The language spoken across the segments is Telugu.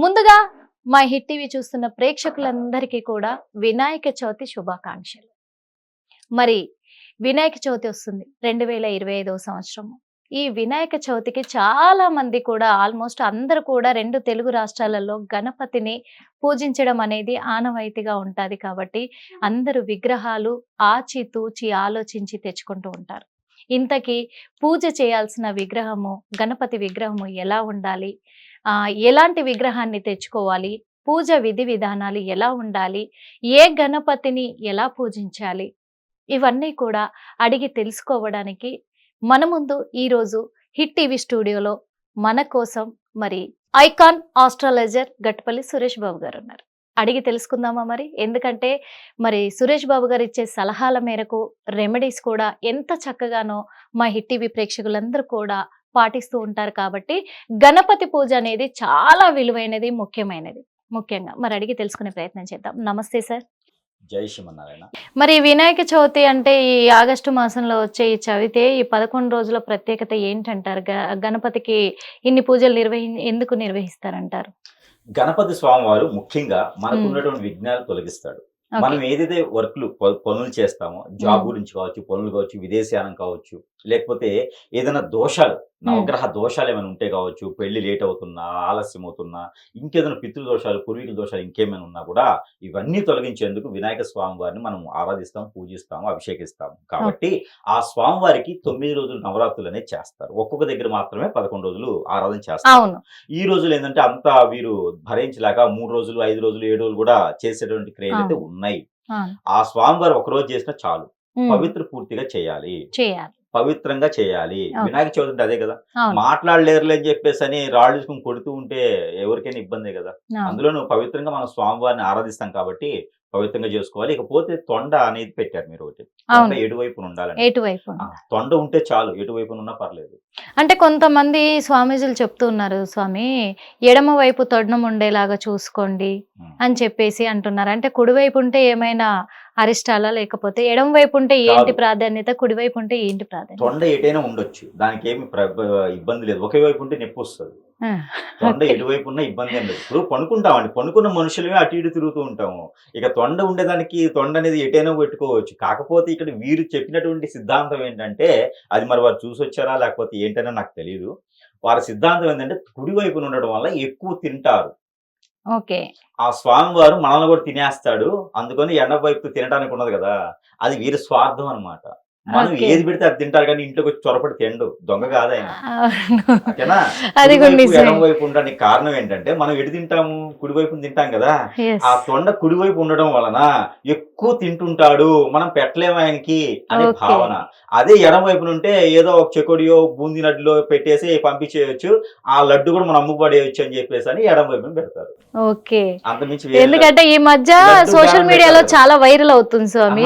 ముందుగా మా హిట్ టీవీ చూస్తున్న ప్రేక్షకులందరికీ కూడా వినాయక చవితి శుభాకాంక్షలు. మరి వినాయక చవితి వస్తుంది రెండు వేల ఇరవై ఐదవ సంవత్సరము ఈ వినాయక చవితికి చాలా మంది కూడా ఆల్మోస్ట్ అందరూ కూడా రెండు తెలుగు రాష్ట్రాలలో గణపతిని పూజించడం అనేది ఆనవాయితీగా ఉంటుంది కాబట్టి అందరూ విగ్రహాలు ఆచితూచి ఆలోచించి తెచ్చుకుంటూ ఉంటారు. ఇంతకీ పూజ చేయాల్సిన విగ్రహము గణపతి విగ్రహము ఎలా ఉండాలి? ఎలాంటి విగ్రహాన్ని తెచ్చుకోవాలి? పూజ విధి విధానాలు ఎలా ఉండాలి? ఏ గణపతిని ఎలా పూజించాలి? ఇవన్నీ కూడా అడిగి తెలుసుకోవడానికి మన ముందు ఈరోజు హిట్ టీవీ స్టూడియోలో మన కోసం మరి ఐకాన్ ఆస్ట్రాలజర్ గట్పల్లి సురేష్ బాబు గారు ఉన్నారు. అడిగి తెలుసుకుందామా మరి? ఎందుకంటే మరి సురేష్ బాబు గారు ఇచ్చే సలహాల మేరకు రెమెడీస్ కూడా ఎంత చక్కగానో మా హిట్ టీవీ ప్రేక్షకులందరూ కూడా పాటిస్తూ ఉంటారు కాబట్టి గణపతి పూజ అనేది చాలా విలువైనది ముఖ్యమైనది. ముఖ్యంగా మరి అడిగి తెలుసుకునే ప్రయత్నం చేద్దాం. నమస్తే సార్. జై శ్రీమన్నారాయణ. మరి వినాయక చవితి అంటే ఈ ఆగస్టు మాసంలో వచ్చే ఈ చవితే ఈ పదకొండు రోజుల ప్రత్యేకత ఏంటంటారు? గణపతికి ఇన్ని పూజలు నిర్వహి ఎందుకు నిర్వహిస్తారంటారు? గణపతి స్వామి వారు ముఖ్యంగా మనకు మ్మ్. ఉన్నటువంటి విఘ్నాలు తొలగిస్తాడు. మనం ఏదైతే వర్క్లు పనులు చేస్తామో జాబ్. గురించి కావచ్చు పనులు కావచ్చు విదేశయానం కావచ్చు లేకపోతే ఏదైనా దోషాలు నవగ్రహ దోషాలు ఏమైనా ఉంటే కావచ్చు పెళ్ళి లేట్ అవుతున్నా ఆలస్యం అవుతున్నా ఇంకేదైనా పితృ దోషాలు పూర్వీకుల దోషాలు ఇంకేమైనా ఉన్నా కూడా ఇవన్నీ తొలగించేందుకు వినాయక స్వామి వారిని మనం ఆరాధిస్తాం పూజిస్తాము అభిషేకిస్తాము. కాబట్టి ఆ స్వామి వారికి తొమ్మిది రోజులు నవరాత్రులు అనేది చేస్తారు. ఒక్కొక్క దగ్గర మాత్రమే పదకొండు రోజులు ఆరాధన చేస్తారు. ఈ రోజులు ఏంటంటే అంతా వీరు భరించలేక మూడు రోజులు ఐదు రోజులు ఏడు రోజులు కూడా చేసేటువంటి క్రియలు అయితే. ఉన్నాయి. ఆ స్వామివారు ఒక రోజు చేసినా చాలు. పవిత్ర పూర్తిగా చేయాలి. చేయాలి. పవిత్రంగా చేయాలి. వినాయక చవితి అంటే అదే కదా మాట్లాడలేరులే అని చెప్పేసి అని రాళ్ళు తీసుకుని కొడుతూ ఉంటే ఎవరికైనా ఇబ్బందే కదా అవును. అందులోనూ పవిత్రంగా మనం స్వామివారిని ఆరాధిస్తాం కాబట్టి పవిత్రంగా చేసుకోవాలి. ఇకపోతే తొండ అనేది పెట్టారు మీరు ఒకటి. ఎటువైపున ఉండాలని ఎటువైపు? తొండ ఉంటే చాలు. ఎటువైపున ఉన్నా పర్లేదు. అంటే కొంతమంది స్వామీజీలు చెప్తూ ఉన్నారు స్వామి ఎడమ వైపు తొండం ఉండేలాగా చూసుకోండి. అని చెప్పేసి అంటున్నారు. అంటే కుడివైపు ఉంటే ఏమైనా అరిష్టాలా? లేకపోతే ఎడమ వైపు ఉంటే ఏంటి. ప్రాధాన్యత? కుడివైపు ఉంటే ఏంటి ప్రాధాన్యత? తొండ ఎటైనా ఉండొచ్చు. దానికి ఏమి ఇబ్బంది లేదు. ఒకే వైపు ఉంటే నొప్పి వస్తుంది. తొండ. ఎటువైపు ఉన్నా ఇబ్బంది లేదు. ఇప్పుడు పనుకుంటామండి. పనుకున్న మనుషులమే అటు ఇటు తిరుగుతూ ఉంటాము. ఇక తొండ ఉండేదానికి తొండ అనేది ఎటైనా పెట్టుకోవచ్చు. కాకపోతే ఇక్కడ వీరు చెప్పినటువంటి సిద్ధాంతం ఏంటంటే అది మరి వారు చూసి వచ్చారా లేకపోతే ఏంటనే నాకు తెలియదు వారి సిద్ధాంతం ఏంటంటే కుడి వైపున ఉండడం వల్ల ఎక్కువ తింటారు. ఓకే. ఆ స్వామి వారు మనల్ని కూడా తినేస్తాడు. అందుకని ఎండ వైపు తినడానికి ఉన్నది కదా. అది వీరి స్వార్థం అన్నమాట. మనం. ఏది పెడితే అది తింటారు కానీ ఇంట్లోకి వచ్చి చొరపడి తిండు దొంగ. ఓకేనా కుడివైపు. ఎడమ వైపు ఉండడానికి కారణం ఏంటంటే మనం ఎటు తింటాము కుడి వైపు తింటాం కదా. ఆ తొండ కుడి వైపు ఉండడం వలన ఎక్కువ తింటుంటాడు మనం పెట్టలేము ఆయనకి అనే. భావన అదే ఎడమ వైపున ఉంటే ఏదో ఒక చెకోడియో బూందీ లడ్డులో పెట్టేసి పంపించేయచ్చు ఆ లడ్డు కూడా మనం అమ్ముపడేయచ్చు అని చెప్పేసి అని ఎడమ వైపున పెడతారు ఓకే అంతమించి ఎందుకంటే ఈ మధ్య సోషల్ మీడియాలో. చాలా వైరల్ అవుతుంది స్వామి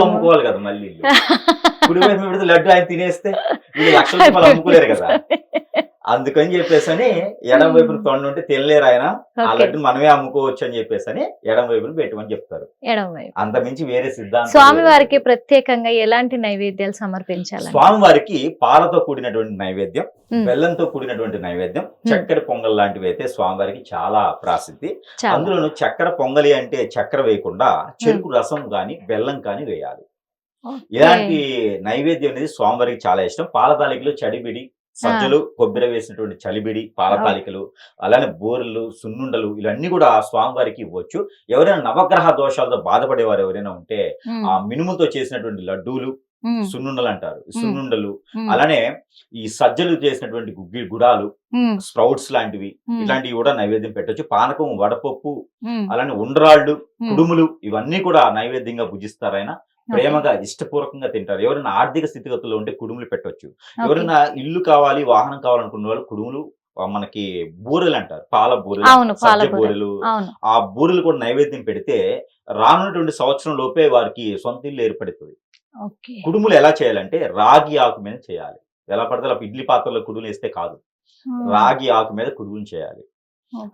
అమ్ముకోవాలి కదా మళ్ళీ. కుడి వైపు పెడితే లడ్డు ఆయన తినేస్తే వీళ్ళు లక్షల రూపాయలు అమ్ముకోలేరు కదా. అందుకని చెప్పేసి అని ఎడమ వైపున తొండ ఉంటే తినలేరు ఆయన. ఆ. లడ్డు మనమే అమ్ముకోవచ్చు అని చెప్పేసి అని ఎడమ వైపున పెట్టమని చెప్తారు. అంత మించి వేరే సిద్ధాంతం స్వామి. వారికి ప్రత్యేకంగా ఎలాంటి నైవేద్యాలు సమర్పించాలి స్వామివారికి పాలతో కూడినటువంటి నైవేద్యం. బెల్లంతో కూడినటువంటి నైవేద్యం చక్కెర పొంగల్ లాంటివి అయితే స్వామివారికి చాలా ప్రాసిద్ధి. అందులోను చక్కెర పొంగలి అంటే చక్కెర వేయకుండా చెరుకు రసం గాని బెల్లం కానీ వేయాలి. ఇలాంటి నైవేద్యం అనేది స్వామివారికి చాలా ఇష్టం పాల తాలికలు చడిబిడి సజ్జలు కొబ్బరి వేసినటువంటి చలిబిడి పాల ఆ. తాలికలు అలానే బోరెలు సున్నుండలు ఇవన్నీ కూడా స్వామివారికి ఇవ్వచ్చు ఎవరైనా నవగ్రహ దోషాలతో బాధపడేవారు ఎవరైనా ఉంటే. ఆ మినుముతో చేసినటువంటి లడ్డూలు. సున్నుండలు అంటారు సున్నుండలు. అలానే ఈ సజ్జలు చేసినటువంటి గుగ్గి గుడాలు. స్ప్రౌట్స్ లాంటివి. ఇట్లాంటివి కూడా నైవేద్యం పెట్టొచ్చు పానకం వడపప్పు. అలానే ఉండ్రాళ్ళు. కుడుములు ఇవన్నీ కూడా నైవేద్యంగా భుజిస్తారు ఆయన. ప్రేమగా ఇష్టపూర్వకంగా తింటారు. ఎవరైనా ఆర్థిక స్థితిగతుల్లో ఉంటే కుడుములు పెట్టొచ్చు. ఓకే. ఎవరైనా ఇల్లు కావాలి వాహనం కావాలనుకున్న వాళ్ళు కుడుములు మనకి బూరెలు అంటారు. పాల బూరెలు పాల సజ్జ బూరెలు. ఆ బూరెలు కూడా నైవేద్యం పెడితే రానున్నటువంటి సంవత్సరం లోపే వారికి సొంత ఇల్లు ఏర్పడుతుంది. కుడుములు ఎలా చేయాలంటే రాగి ఆకు మీద చేయాలి. ఎలా పడితే ఇడ్లీ పాత్రలో కుడుములు వేస్తే కాదు. రాగి ఆకు మీద కుడుములు చేయాలి.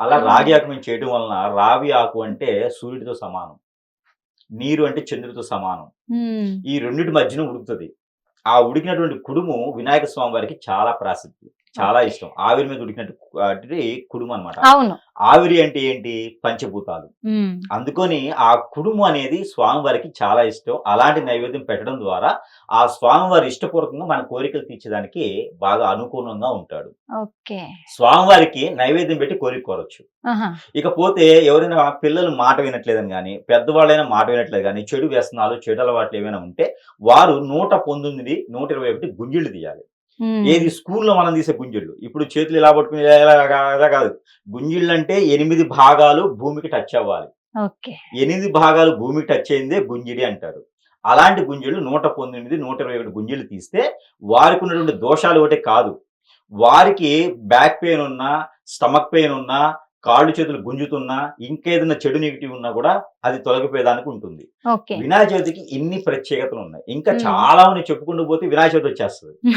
అలా రాగి ఆకు మీద చేయడం వలన రావి ఆకు అంటే సూర్యుడితో సమానం. నీరు అంటే చంద్రుడితో సమానం. ఈ రెండింటి మధ్యన ఉడుకుతుంది. ఆ ఉడికినటువంటి కుడుము వినాయక స్వామి వారికి చాలా ప్రాసిద్ధి. చాలా ఇష్టం. ఆవిరి మీద ఉడికినట్టు కుడుము అన్నమాట. అవును. ఆవిరి అంటే ఏంటి? పంచభూతాలు. అందుకొని ఆ కుడుము అనేది స్వామివారికి చాలా ఇష్టం. అలాంటి నైవేద్యం పెట్టడం ద్వారా ఆ స్వామివారి ఇష్టపూర్వకంగా మన కోరికలు తీర్చడానికి బాగా అనుకూలంగా ఉంటాడు. స్వామివారికి నైవేద్యం పెట్టి కోరిక కోరొచ్చు. ఇకపోతే ఎవరైనా పిల్లలు మాట వినట్లేదని కానీ పెద్దవాళ్ళైనా మాట వినట్లేదు కానీ చెడు వ్యసనాలు చెడు అలవాట్లు ఏమైనా ఉంటే వారు నూట పంతొమ్మిది నూట ఇరవై ఒకటి గుంజిళ్ళు తీయాలి. ఏది స్కూల్లో మనం తీసే గుంజిళ్ళు. ఇప్పుడు చేతులు ఇలా పట్టుకుని ఇలా కాదు. గుంజిళ్ళు అంటే ఎనిమిది భాగాలు భూమికి టచ్ అవ్వాలి. ఎనిమిది భాగాలు భూమికి టచ్ అయిందే గుంజిడి అంటారు. అలాంటి గుంజిళ్ళు నూట పంతొమ్మిది నూట ఇరవై ఒకటి గుంజిళ్ళు తీస్తే వారికి ఉన్నటువంటి దోషాలు ఒకటే కాదు. వారికి బ్యాక్ పెయిన్ ఉన్నా స్టమక్ పెయిన్ ఉన్నా కాళ్ళు చేతులు గుంజుతున్నా ఇంకేదైనా చెడు నెగిటివ్ ఉన్నా కూడా అది తొలగిపోయేదానికి ఉంటుంది. వినాయక చవితికి ఇన్ని ప్రత్యేకతలు ఉన్నాయి. ఇంకా. చాలా ఉన్నాయి. చెప్పుకుంటూ పోతే వినాయక చవితి వచ్చేస్తుంది.